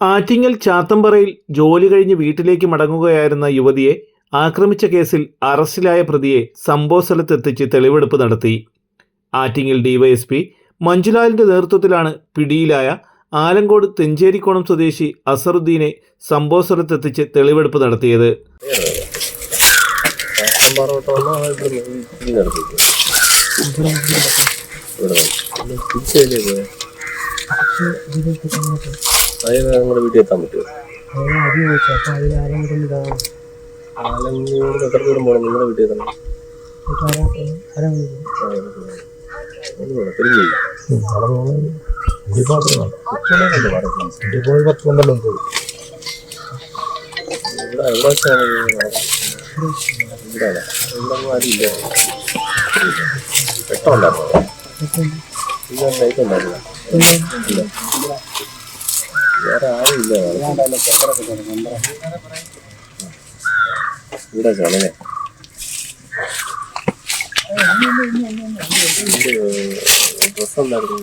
ആറ്റിങ്ങൽ ചാത്തമ്പറയിൽ ജോലി കഴിഞ്ഞ് വീട്ടിലേക്ക് മടങ്ങുകയായിരുന്ന യുവതിയെ ആക്രമിച്ച കേസിൽ അറസ്റ്റിലായ പ്രതിയെ സംഭവ സ്ഥലത്തെത്തിച്ച് തെളിവെടുപ്പ് നടത്തി. ആറ്റിങ്ങൽ ഡിവൈഎസ്പി മഞ്ജുലാലിന്റെ നേതൃത്വത്തിലാണ് പിടിയിലായ ആലങ്കോട് തെഞ്ചേരിക്കോണം സ്വദേശി അസറുദ്ദീനെ സംഭവ സ്ഥലത്തെത്തിച്ച് തെളിവെടുപ്പ് നടത്തിയത്. പാറോട്ട് വന്നാൽ ഇവിടെ തിരിഞ്ഞ് നടത്തിക്കും ഇവിടെ തിരിച്ചല്ലേ പോയെ അതിന് നമ്മുടെ വീട്ടിൽ എത്താൻ പറ്റുമോ? ആലങ്ങോട് എത്ര ദൂരം പോകണം? നിങ്ങളുടെ വീട്ടിൽ എത്തണം. വേണം തിരിഞ്ഞു ഇവിടെ എവിടെ വെച്ചാണ്? ഇവിടെയാണ് ഇവിടെ ഒന്നും ആരുമില്ല വെട്ടമുണ്ടായിരുന്നോ ഇല്ല ലൈറ്റ് ഉണ്ടായിരുന്നില്ല ഇല്ല വേറെ ആരും ഇല്ല ഇവിടെ കാണുന്നേ ഡ്രസ് ഉണ്ടായിരുന്നു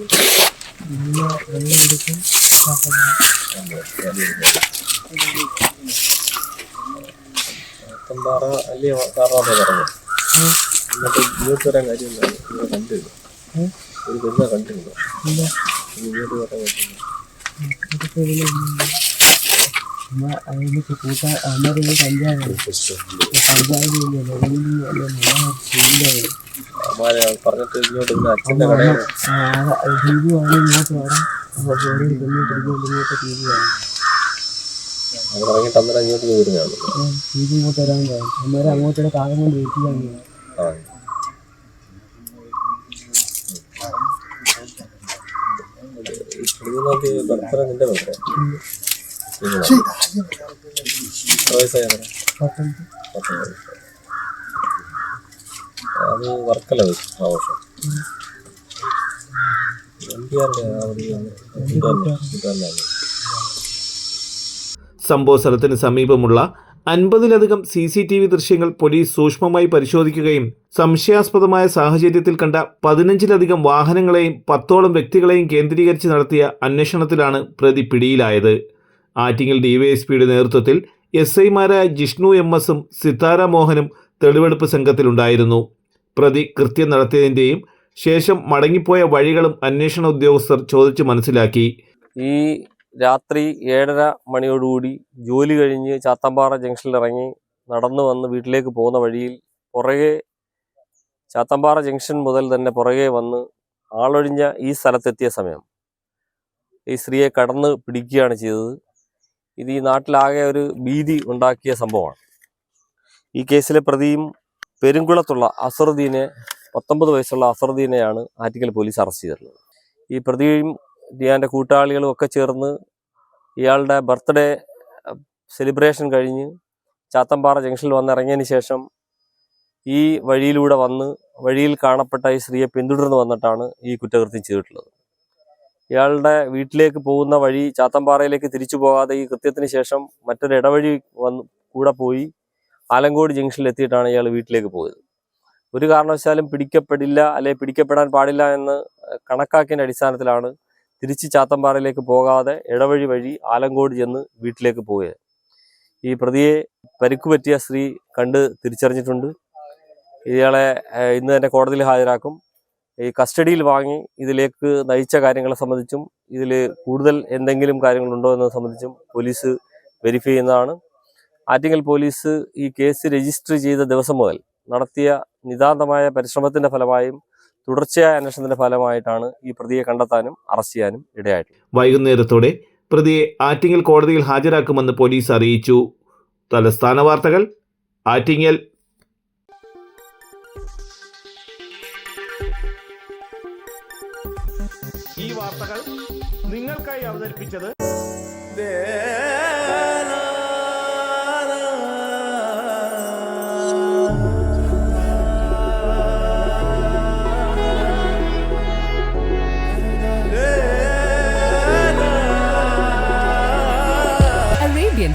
പത്തമ്പാറ അല്ലേ സാറിനോട് പറഞ്ഞു. എന്നിട്ട് ഇങ്ങോട്ട് വരാൻ കാര്യം എന്താണ് ഇവിടെ കണ്ടിരുന്നു. ഒരു പെരുന്നാ കണ്ടിരുന്നു. ഇങ്ങോട്ട് വരാൻ പറ്റുന്നു ഇങ്ങോട്ട് വരുന്നതാണ് അങ്ങോട്ടുള്ള കാലം കൊണ്ട് വെയിറ്റ് ചെയ്യാൻ അത് വർക്കല സംഭവ സ്ഥലത്തിന് സമീപമുള്ള അൻപതിലധികം സി സി ടി വി ദൃശ്യങ്ങൾ പോലീസ് സൂക്ഷ്മമായി പരിശോധിക്കുകയും സംശയാസ്പദമായ സാഹചര്യത്തിൽ കണ്ട പതിനഞ്ചിലധികം വാഹനങ്ങളെയും പത്തോളം വ്യക്തികളെയും കേന്ദ്രീകരിച്ച് നടത്തിയ അന്വേഷണത്തിലാണ് പ്രതി പിടിയിലായത്. ആറ്റിങ്ങൽ ഡിവൈഎസ്പിയുടെ നേതൃത്വത്തിൽ എസ് ഐമാരായ ജിഷ്ണു എം എസും സിത്താര മോഹനും തെളിവെടുപ്പ് സംഘത്തിലുണ്ടായിരുന്നു. പ്രതി കൃത്യം നടത്തിയതിന്റെയും ശേഷം മടങ്ങിപ്പോയ വഴികളും അന്വേഷണ ഉദ്യോഗസ്ഥർ ചോദിച്ചു മനസ്സിലാക്കി. ഈ രാത്രി ഏഴര മണിയോടുകൂടി ജോലി കഴിഞ്ഞ് ചാത്തമ്പാറ ജംഗ്ഷനിൽ ഇറങ്ങി നടന്നു വന്ന് വീട്ടിലേക്ക് പോകുന്ന വഴിയിൽ പുറകെ ചാത്തമ്പാറ ജംഗ്ഷൻ മുതൽ തന്നെ പുറകെ വന്ന് ആളൊഴിഞ്ഞ ഈ സ്ഥലത്തെത്തിയ സമയം. ഈ സ്ത്രീയെ കടന്ന് പിടിക്കുകയാണ് ചെയ്തത്. ഇത് ഈ നാട്ടിലാകെ ഒരു ഭീതി ഉണ്ടാക്കിയ സംഭവമാണ്. ഈ കേസിലെ പ്രതിയും പെരുങ്കുളത്തുള്ള അസറുദ്ദീനെ പത്തൊമ്പത് വയസ്സുള്ള അസറുദ്ദീനെയാണ് ആറ്റിക്കൽ പോലീസ് അറസ്റ്റ് ചെയ്തിട്ടുള്ളത്. ഈ പ്രതിയും ഡിയാന്റെ കൂട്ടാളികളും ഒക്കെ ചേർന്ന് ഇയാളുടെ ബർത്ത്ഡേ സെലിബ്രേഷൻ കഴിഞ്ഞ് ചാത്തമ്പാറ ജംഗ്ഷനിൽ വന്ന് ഇറങ്ങിയതിന് ശേഷം ഈ വഴിയിലൂടെ വന്ന് വഴിയിൽ കാണപ്പെട്ട ഈ സ്ത്രീയെ പിന്തുടർന്ന് വന്നിട്ടാണ് ഈ കുറ്റകൃത്യം ചെയ്തിട്ടുള്ളത്. ഇയാളുടെ വീട്ടിലേക്ക് പോകുന്ന വഴി ചാത്തമ്പാറയിലേക്ക് തിരിച്ചു പോകാതെ ഈ കൃത്യത്തിന് ശേഷം മറ്റൊരു ഇടവഴി വന്ന് കൂടെ പോയി ആലങ്കോട് ജംഗ്ഷനിൽ എത്തിയിട്ടാണ് ഇയാൾ വീട്ടിലേക്ക് പോയത്. ഒരു കാരണവശാലും പിടിക്കപ്പെടില്ല അല്ലെ പിടിക്കപ്പെടാൻ പാടില്ല എന്ന് കണക്കാക്കിയതിന്റെ അടിസ്ഥാനത്തിലാണ് തിരിച്ച് ചാത്തമ്പാറയിലേക്ക് പോകാതെ ഇടവഴി വഴി ആലങ്കോട് ചെന്ന് വീട്ടിലേക്ക് പോയത് ഈ പ്രതിയെ പരിക്കു പറ്റിയ സ്ത്രീ കണ്ട് തിരിച്ചറിഞ്ഞിട്ടുണ്ട്. ഇയാളെ ഇന്ന് തന്നെ കോടതിയിൽ ഹാജരാക്കും. ഈ കസ്റ്റഡിയിൽ വാങ്ങി ഇതിലേക്ക് നയിച്ച കാര്യങ്ങളെ സംബന്ധിച്ചും ഇതിൽ കൂടുതൽ എന്തെങ്കിലും കാര്യങ്ങളുണ്ടോ എന്നത് സംബന്ധിച്ചും പോലീസ് വെരിഫൈ ചെയ്യുന്നതാണ്. ആറ്റിങ്ങൽ പോലീസ് ഈ കേസ് രജിസ്റ്റർ ചെയ്ത ദിവസം മുതൽ നടത്തിയ നിതാന്തമായ പരിശ്രമത്തിന്റെ ഫലമായും തുടർച്ചയായ അന്വേഷണത്തിന്റെ ഫലമായിട്ടാണ് ഈ പ്രതിയെ കണ്ടെത്താനും അറസ്റ്റ് ചെയ്യാനും ഇടയായിട്ടുള്ളത്. വൈകുന്നേരത്തോടെ പ്രതിയെ ആറ്റിങ്ങൽ കോടതിയിൽ ഹാജരാക്കുമെന്ന് പോലീസ് അറിയിച്ചു. തലസ്ഥാന വാർത്തകൾ ആറ്റിങ്ങൽ. ഈ വാർത്തകൾ നിങ്ങൾക്കായി അവതരിപ്പിച്ചത് Arabian